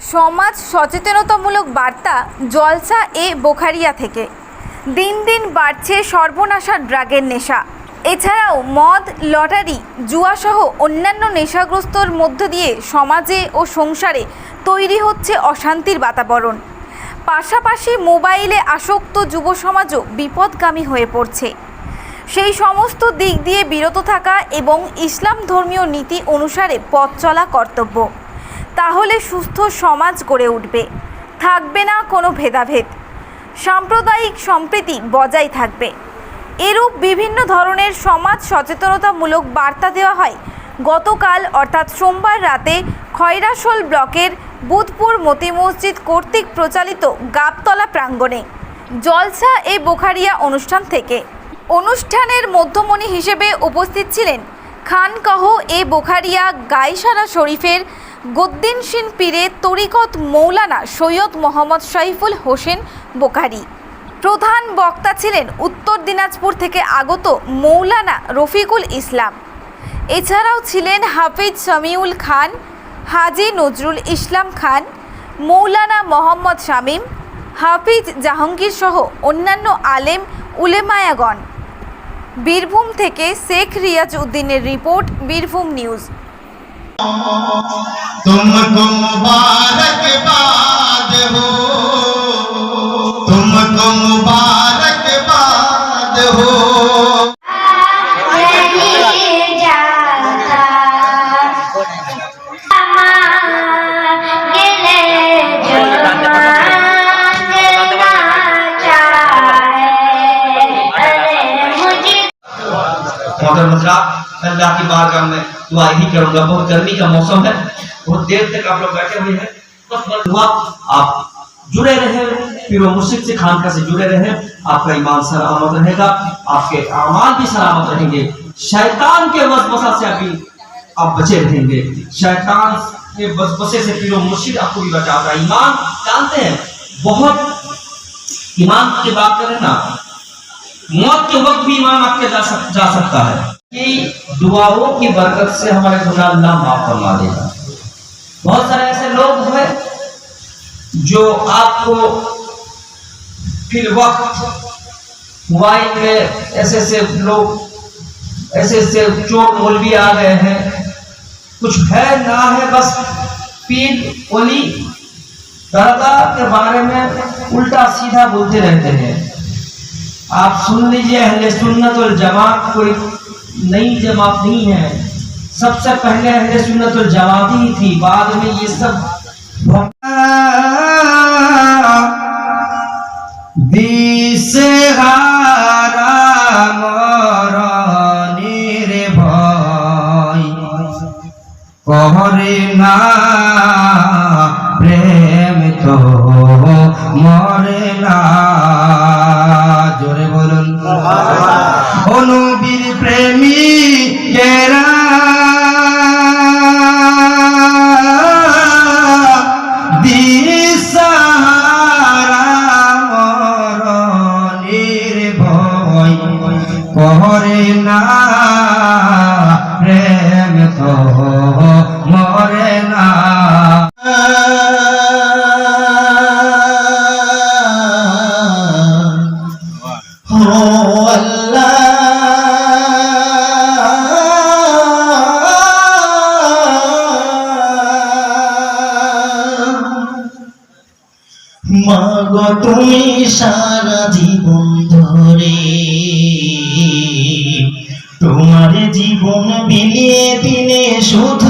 সমাজ সচেতনতামূলক বার্তা জলসা এ বোখারিয়া থেকে। দিন দিন বাড়ছে সর্বনাশা ড্রাগের নেশা। এছাড়াও মদ, লটারি, জুয়াসহ অন্যান্য নেশাগ্রস্তর মধ্য দিয়ে সমাজে ও সংসারে তৈরি হচ্ছে অশান্তির বাতাবরণ। পাশাপাশি মোবাইলে আসক্ত যুব সমাজও বিপদগামী হয়ে পড়ছে। সেই সমস্ত দিক দিয়ে বিরত থাকা এবং ইসলাম ধর্মীয় নীতি অনুসারে পথ চলা কর্তব্য। তাহলে সুস্থ সমাজ গড়ে উঠবে। থাকবে না কোনো ভেদাভেদ। সাম্প্রদায়িক সম্প্রীতি বজায় থাকবে। এরূপ বিভিন্ন ধরনের সমাজ সচেতনতামূলক বার্তা দেওয়া হয়। গতকাল, অর্থাৎ সোমবার রাতে, খয়রাসোল ব্লকের বুধপুর মতি মসজিদ কর্তৃক প্রচালিত গাবতলা প্রাঙ্গণে জলসা এ বোখারিয়া অনুষ্ঠান থেকে। অনুষ্ঠানের মধ্যমণি হিসেবে উপস্থিত ছিলেন খানকাহ এ বোখারিয়া গাইসারা শরীফের গদ্দিনসিন পীরে তরিকত মৌলানা সৈয়দ মোহাম্মদ শরীফুল হোসেন বোকারি। প্রধান বক্তা ছিলেন উত্তর দিনাজপুর থেকে আগত মৌলানা রফিকুল ইসলাম। এছাড়াও ছিলেন হাফিজ সামিউল খান, হাজি নজরুল ইসলাম খান, মৌলানা মোহাম্মদ শামীম, হাফিজ জাহাঙ্গীর সহ অন্যান্য আলেম উলেমায়াগণ। বীরভূম থেকে শেখ রিয়াজ উদ্দিনের রিপোর্ট, বীরভূম নিউজ। تم کو مبارک باد ہو۔ تم کو مبارک باد ہو۔ اللہ کی بارگاہ میں دعا ہی کروں گا۔ بہت گرمی کا موسم ہے، بہت دیر تک آپ لوگ بیٹھے ہوئے ہیں۔ بس بس دعا، آپ جڑے رہے پھر وہ مرشد سے خانقاہ سے جڑے رہے۔ آپ کا ایمان سلامت رہے گا، آپ کے اعمال بھی سلامت رہیں گے۔ شیطان کے وسوسہ سے ابھی آپ بچے رہیں گے۔ شیطان کے وسوسے سے پھر وہ مرشد آپ کو بھی بچاتا ہے۔ ایمان جانتے ہیں۔ بہت ایمان کی بات کریں نا موت کے وقت بھی ایمان آپ کے جا سکتا ہے۔ کہ دعاؤں کی برکت سے ہمارے گناہ اللہ معاف فرما دے گا۔ بہت سارے ایسے لوگ ہیں جو آپ کو فی الوقت موبائل میں ایسے ایسے لوگ ایسے ایسے چور مولوی آ گئے ہیں۔ کچھ ہے، نہ ہے، بس پیر اولی دادا کے بارے میں الٹا سیدھا بولتے رہتے ہیں۔ آپ سن لیجیے اہل سنت الجماعت کوئی نئی جماعت نہیں ہے۔ سب سے پہلے اہل سنت الجماعت ہی تھی، بعد میں یہ سب۔ بیس না ভয় না প্রেম তো মরে না। মাগো তুমি সারা জীবন ধরে তোমার জীবন বিলিয়ে দিনে শুধু